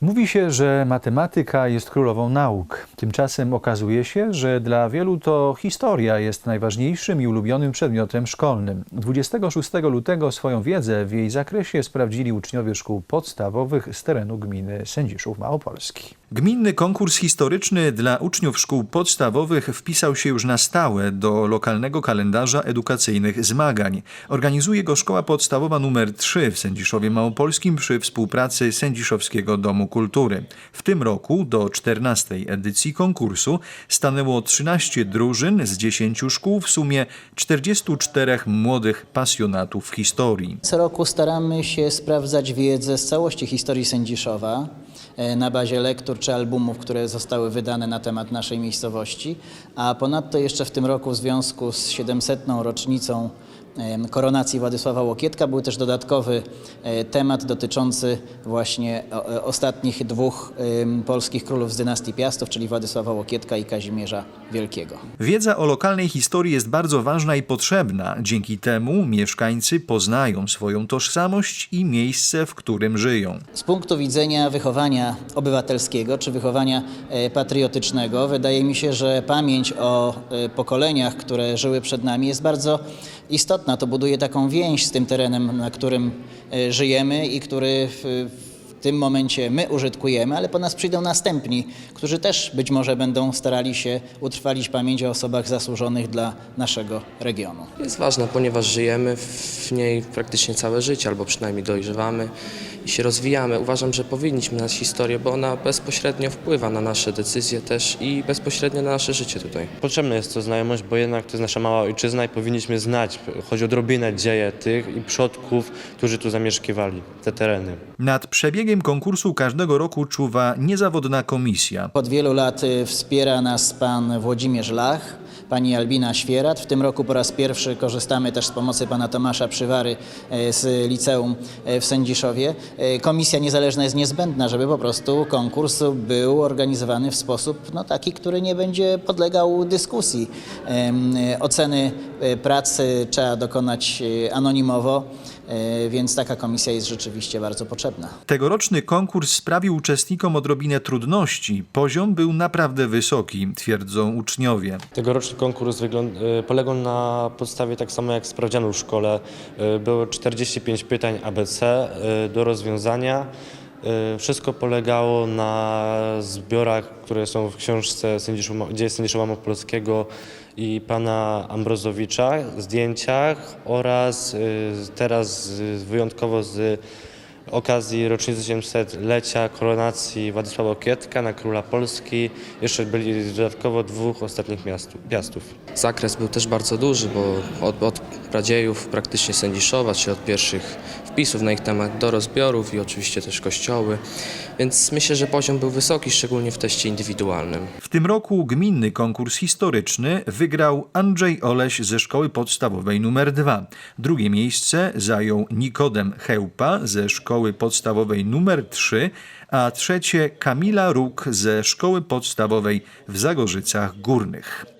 Mówi się, że matematyka jest królową nauk. Tymczasem okazuje się, że dla wielu to historia jest najważniejszym i ulubionym przedmiotem szkolnym. 26 lutego swoją wiedzę w jej zakresie sprawdzili uczniowie szkół podstawowych z terenu gminy Sędziszów Małopolski. Gminny konkurs historyczny dla uczniów szkół podstawowych wpisał się już na stałe do lokalnego kalendarza edukacyjnych zmagań. Organizuje go Szkoła Podstawowa nr 3 w Sędziszowie Małopolskim przy współpracy Sędziszowskiego Domu Kultury. W tym roku do 14 edycji konkursu stanęło 13 drużyn z 10 szkół, w sumie 44 młodych pasjonatów historii. Co roku staramy się sprawdzać wiedzę z całości historii Sędziszowa e, na bazie lektur czy albumów, które zostały wydane na temat naszej miejscowości, a ponadto jeszcze w tym roku w związku z 700. rocznicą koronacji Władysława Łokietka był też dodatkowy e, temat dotyczący właśnie e, ostatnich dwóch polskich królów z dynastii Piastów, czyli Władysława Łokietka i Kazimierza Wielkiego. Wiedza o lokalnej historii jest bardzo ważna i potrzebna. Dzięki temu mieszkańcy poznają swoją tożsamość i miejsce, w którym żyją. Z punktu widzenia wychowania obywatelskiego czy wychowania e, patriotycznego, wydaje mi się, że pamięć o pokoleniach, które żyły przed nami, jest bardzo istotna. To buduje taką więź z tym terenem, na którym e, żyjemy i który w, w tym momencie my użytkujemy, ale po nas przyjdą następni, którzy też być może będą starali się utrwalić pamięć o osobach zasłużonych dla naszego regionu. Jest ważna, ponieważ żyjemy w niej praktycznie całe życie, albo przynajmniej dojrzewamy i się rozwijamy. Uważam, że powinniśmy znać historię, bo ona bezpośrednio wpływa na nasze decyzje też i bezpośrednio na nasze życie tutaj. Potrzebna jest to znajomość, bo jednak to jest nasza mała ojczyzna i powinniśmy znać, choć odrobinę dzieje tych i przodków, którzy tu zamieszkiwali, te tereny. Nad przebiegiem konkursu każdego roku czuwa niezawodna komisja. Od wielu lat y, wspiera nas pan Włodzimierz Lach, pani Albina Świerat. W tym roku po raz pierwszy korzystamy też z pomocy pana Tomasza Przywary e, z liceum e, w Sędziszowie. Komisja niezależna jest niezbędna, żeby po prostu konkurs był organizowany w sposób no, taki, który nie będzie podlegał dyskusji. Oceny pracy trzeba dokonać anonimowo, więc taka komisja jest rzeczywiście bardzo potrzebna. Tegoroczny konkurs sprawił uczestnikom odrobinę trudności. Poziom był naprawdę wysoki, twierdzą uczniowie. Tegoroczny konkurs e, polegał na podstawie tak samo jak sprawdzianu w szkole. E, Było 45 pytań ABC e, do rozwiązania. E, Wszystko polegało na zbiorach, które są w książce Sędziszów- Dzieje Sędziszowa Małopolskiego i pana Ambrozowicza, zdjęciach oraz e, teraz wyjątkowo z okazji rocznicy 700-lecia koronacji Władysława Okietka na króla Polski. Jeszcze byli dodatkowo dwóch ostatnich miastu, piastów. Zakres był też bardzo duży, bo od, od pradziejów praktycznie Sędziszowa, czy od pierwszych wpisów na ich temat do rozbiorów i oczywiście też kościoły, więc myślę, że poziom był wysoki, szczególnie w teście indywidualnym. W tym roku gminny konkurs historyczny wygrał Andrzej Oleś ze szkoły podstawowej nr 2. Drugie miejsce zajął Nikodem Chełpa ze szkoły podstawowej nr 3, a trzecie Kamila Róg ze szkoły podstawowej w Zagorzycach Górnych.